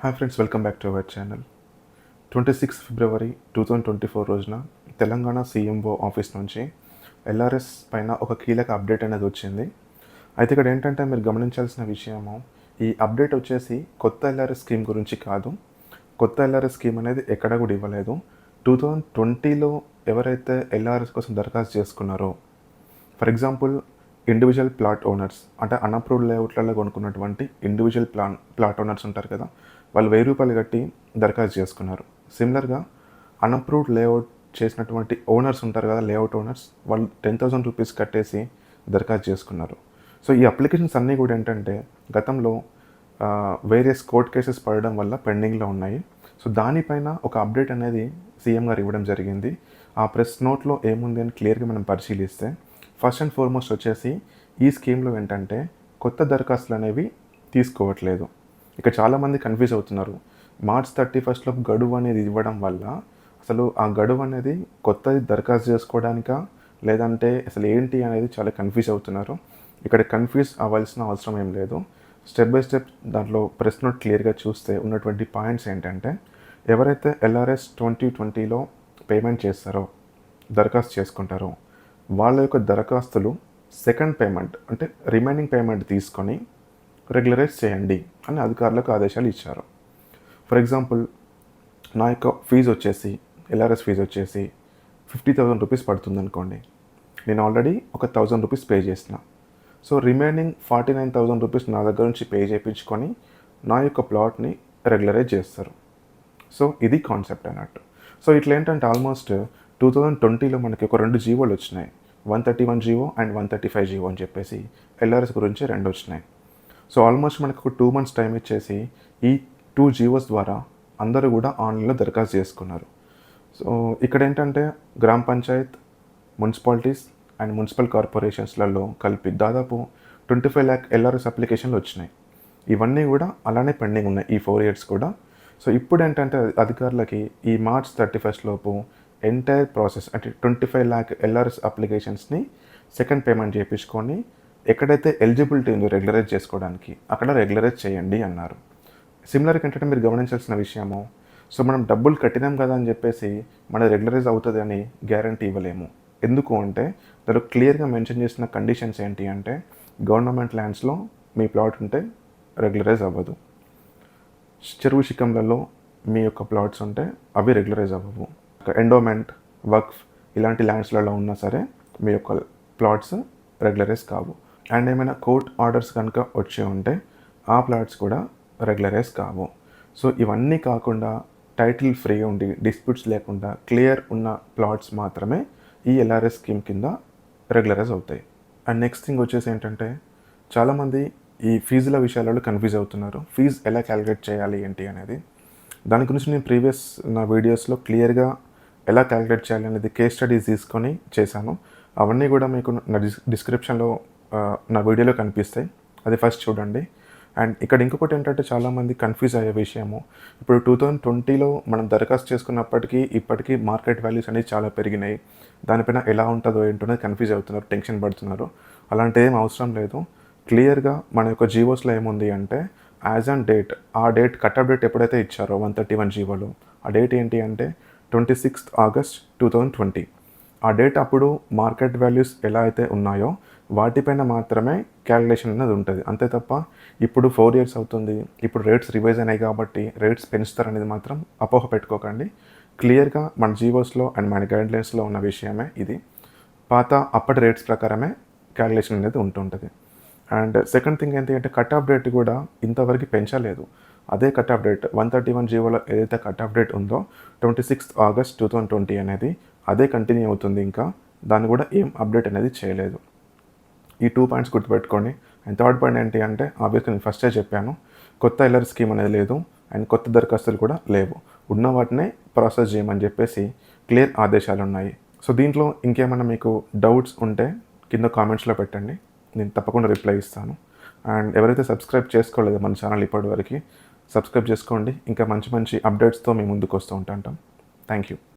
Hi friends welcome back to our channel twenty six February two thousand twenty four రోజున Telangana CMO office నుంచి LRS పైన ఒక కీలక update అనేది వచ్చింది. అయితే ఇక్కడ ఏంటంటే మీరు గమనించాల్సిన విషయము ఈ అప్డేట్ వచ్చేసి కొత్త ఎల్ఆర్ఎస్ స్కీమ్ గురించి కాదు. కొత్త ఎల్ఆర్ఎస్ స్కీమ్ అనేది ఎక్కడ కూడా ఇవ్వలేదు. టూ థౌజండ్ ట్వంటీలో ఎవరైతే ఎల్ఆర్ఎస్ కోసం దరఖాస్తు చేసుకున్నారో for example individual plot owners అంటే అన్అప్రూవ్డ్ లేఅవుట్లలో కొనుక్కున్నటువంటి ఇండివిజువల్ ప్లాన్ ప్లాట్ ఓనర్స్ ఉంటారు కదా వాళ్ళు వెయ్యి రూపాయలు కట్టి దరఖాస్తు చేసుకున్నారు. సిమిలర్గా అన్అప్రూవ్డ్ లేఅవుట్ చేసినటువంటి ఓనర్స్ ఉంటారు కదా లేఅవుట్ ఓనర్స్ వాళ్ళు టెన్ థౌసండ్ రూపీస్ కట్టేసి దరఖాస్తు చేసుకున్నారు. సో ఈ అప్లికేషన్స్ అన్నీ కూడా ఏంటంటే గతంలో వేరియస్ కోర్ట్ కేసెస్ పడడం వల్ల పెండింగ్లో ఉన్నాయి. సో దానిపైన ఒక అప్డేట్ అనేది సీఎం గారు ఇవ్వడం జరిగింది. ఆ ప్రెస్ నోట్లో ఏముంది అని క్లియర్గా మనం పరిశీలిస్తే ఫస్ట్ అండ్ ఫార్మోస్ట్ వచ్చేసి ఈ స్కీమ్లో ఏంటంటే కొత్త దరఖాస్తులు అనేవి తీసుకోవట్లేదు. ఇక చాలామంది కన్ఫ్యూజ్ అవుతున్నారు. మార్చ్ థర్టీ ఫస్ట్లో గడువు అనేది ఇవ్వడం వల్ల అసలు ఆ గడువు అనేది కొత్తది దరఖాస్తు చేసుకోవడానికా? లేదంటే అసలు ఏంటి అనేది చాలా కన్ఫ్యూజ్ అవుతున్నారు. ఇక్కడ కన్ఫ్యూజ్ అవ్వాల్సిన అవసరం ఏం లేదు. స్టెప్ బై స్టెప్ దాంట్లో ప్రెస్ నోట్ క్లియర్గా చూస్తే ఉన్నటువంటి పాయింట్స్ ఏంటంటే ఎవరైతే ఎల్ఆర్ఎస్ ట్వంటీ ట్వంటీలో పేమెంట్ చేస్తారో దరఖాస్తు చేసుకుంటారో వాళ్ళ యొక్క దరఖాస్తులు సెకండ్ పేమెంట్ అంటే రిమైనింగ్ పేమెంట్ తీసుకొని రెగ్యులరైజ్ చేయండి అని అధికారులకు ఆదేశాలు ఇచ్చారు. ఫర్ ఎగ్జాంపుల్ నా యొక్క ఫీజు వచ్చేసి ఎల్ఆర్ఎస్ ఫీజు వచ్చేసి ఫిఫ్టీ థౌజండ్ రూపీస్ పడుతుంది అనుకోండి. నేను ఆల్రెడీ ఒక థౌజండ్ రూపీస్ పే చేసిన. So remaining forty nine thousand rupees నా దగ్గర నుంచి పే చేయించుకొని నా యొక్క ప్లాట్ని రెగ్యులరైజ్ చేస్తారు. సో ఇది కాన్సెప్ట్ అన్నట్టు. సో ఇట్లా ఏంటంటే ఆల్మోస్ట్ టూ థౌజండ్ ట్వంటీలో మనకి ఒక రెండు జీవోలు వచ్చినాయి. One thirty one GO and one thirty five GO అని చెప్పేసి ఎల్ఆర్ఎస్ గురించి రెండు వచ్చినాయి. సో ఆల్మోస్ట్ మనకు ఒక టూ మంత్స్ టైం ఇచ్చేసి ఈ టూ జీవోస్ ద్వారా అందరూ కూడా ఆన్లైన్లో దరఖాస్తు చేసుకున్నారు. సో ఇక్కడ ఏంటంటే గ్రామ పంచాయత్ మున్సిపాలిటీస్ అండ్ మున్సిపల్ కార్పొరేషన్స్లలో కలిపి దాదాపు ట్వంటీ ఫైవ్ ల్యాక్ ఎల్ఆర్ఎస్ అప్లికేషన్లు వచ్చినాయి. ఇవన్నీ కూడా అలానే పెండింగ్ ఉన్నాయి ఈ ఫోర్ ఇయర్స్ కూడా. సో ఇప్పుడు ఏంటంటే అధికారులకి ఈ మార్చ్ థర్టీ ఫస్ట్ లోపు ఎంటైర్ ప్రాసెస్ అంటే ట్వంటీ ఫైవ్ ల్యాక్ ఎల్ఆర్ఎస్ అప్లికేషన్స్ని సెకండ్ పేమెంట్ చేయించుకొని ఎక్కడైతే ఎలిజిబిలిటీ ఉందో రెగ్యులరైజ్ చేసుకోవడానికి అక్కడ రెగ్యులరైజ్ చేయండి అన్నారు. సిమిలర్గా ఏంటంటే మీరు గమనించాల్సిన విషయము సో మనం డబ్బులు కట్టినాం కదా అని చెప్పేసి మన రెగ్యులరైజ్ అవుతుంది అని గ్యారంటీ ఇవ్వలేము. ఎందుకు అంటే దాంట్లో క్లియర్గా మెన్షన్ చేసిన కండిషన్స్ ఏంటి అంటే గవర్నమెంట్ ల్యాండ్స్లో మీ ప్లాట్ ఉంటే రెగ్యులరైజ్ అవ్వదు. చెరువు శిఖంలలో మీ యొక్క ప్లాట్స్ ఉంటే అవి రెగ్యులరైజ్ అవ్వవు. ఎండోమెంట్ వక్ఫ్ ఇలాంటి ల్యాండ్స్లలో ఉన్నా సరే మీ యొక్క ప్లాట్స్ రెగ్యులరైజ్ కావు. అండ్ ఏమైనా కోర్ట్ ఆర్డర్స్ కనుక వచ్చి ఉంటే ఆ ప్లాట్స్ కూడా రెగ్యులరైజ్ కావు. సో ఇవన్నీ కాకుండా టైటిల్ ఫ్రీ ఉండి డిస్ప్యూట్స్ లేకుండా క్లియర్ ఉన్న ప్లాట్స్ మాత్రమే ఈ ఎల్ఆర్ఎస్ స్కీమ్ కింద రెగ్యులరైజ్ అవుతాయి. అండ్ నెక్స్ట్ థింగ్ వచ్చేసి ఏంటంటే చాలామంది ఈ ఫీజుల విషయాలలో కన్ఫ్యూజ్ అవుతున్నారు. ఫీజు ఎలా క్యాలిక్యులేట్ చేయాలి ఏంటి అనేది. దాని గురించి నేను ప్రీవియస్ నా వీడియోస్లో క్లియర్గా ఎలా క్యాలిక్యులేట్ చేయాలి అనేది కేస్ స్టడీస్ తీసుకొని చేశాను. అవన్నీ కూడా మీకు నా డిస్ డిస్క్రిప్షన్లో నా వీడియోలో కనిపిస్తాయి. అది ఫస్ట్ చూడండి. అండ్ ఇక్కడ ఇంకొకటి ఏంటంటే చాలామంది కన్ఫ్యూజ్ అయ్యే విషయము. ఇప్పుడు టూ థౌజండ్ ట్వంటీలో మనం దరఖాస్తు చేసుకున్నప్పటికీ ఇప్పటికీ మార్కెట్ వాల్యూస్ అనేవి చాలా పెరిగినాయి. దానిపైన ఎలా ఉంటుందో ఏంటో కన్ఫ్యూజ్ అవుతున్నారు టెన్షన్ పడుతున్నారు. అలాంటి ఏం అవసరం లేదు. క్లియర్గా మన యొక్క జీవోస్లో ఏముంది అంటే యాజ్ ఆన్ డేట్ ఆ డేట్ కట్అప్ డేట్ ఎప్పుడైతే ఇచ్చారో వన్ థర్టీ వన్ జీవోలో ఆ డేట్ ఏంటి అంటే twenty sixth August two thousand twenty. ఆ డేట్ అప్పుడు మార్కెట్ వాల్యూస్ ఎలా అయితే ఉన్నాయో వాటిపైన మాత్రమే క్యాలిక్యులేషన్ అనేది ఉంటుంది. అంతే తప్ప ఇప్పుడు ఫోర్ ఇయర్స్ అవుతుంది. ఇప్పుడు రేట్స్ రివైజ్ అయినాయి కాబట్టి రేట్స్ పెంచుతారనేది మాత్రం అపోహ పెట్టుకోకండి. క్లియర్గా మన జీవోస్లో అండ్ మన గైడ్లైన్స్లో ఉన్న విషయమే ఇది. పాత అప్పటి రేట్స్ ప్రకారమే క్యాలిక్యులేషన్ అనేది ఉంటుంటుంది. అండ్ సెకండ్ థింగ్ ఏంటి అంటే కట్ ఆఫ్ డేట్ కూడా ఇంతవరకు పెంచలేదు. అదే cut off date one thirty one జీవోలో ఏదైతే కట్ ఆఫ్ డేట్ ఉందో twenty sixth August two thousand twenty అనేది అదే కంటిన్యూ అవుతుంది ఇంకా. దాన్ని కూడా ఏం అప్డేట్ అనేది చేయలేదు. ఈ టూ పాయింట్స్ గుర్తుపెట్టుకోండి. అండ్ థర్డ్ పాయింట్ ఏంటి అంటే ఆబ్వియస్గా నేను ఫస్టే చెప్పాను. కొత్త ఎల్ఆర్ స్కీమ్ అనేది లేదు అండ్ కొత్త దరఖాస్తులు కూడా లేవు. ఉన్న వాటినే ప్రాసెస్ చేయమని చెప్పేసి క్లియర్ ఆదేశాలు ఉన్నాయి. సో దీంట్లో ఇంకేమైనా మీకు డౌట్స్ ఉంటే కింద కామెంట్స్లో పెట్టండి. నేను తప్పకుండా రిప్లై ఇస్తాను. అండ్ ఎవరైతే సబ్స్క్రైబ్ చేసుకోలేదో మన ఛానల్ ఇప్పటివరకు సబ్స్క్రైబ్ చేసుకోండి. ఇంకా మంచి మంచి అప్డేట్స్తో మేము ముందుకు వస్తూ ఉంటాం థ్యాంక్ యూ.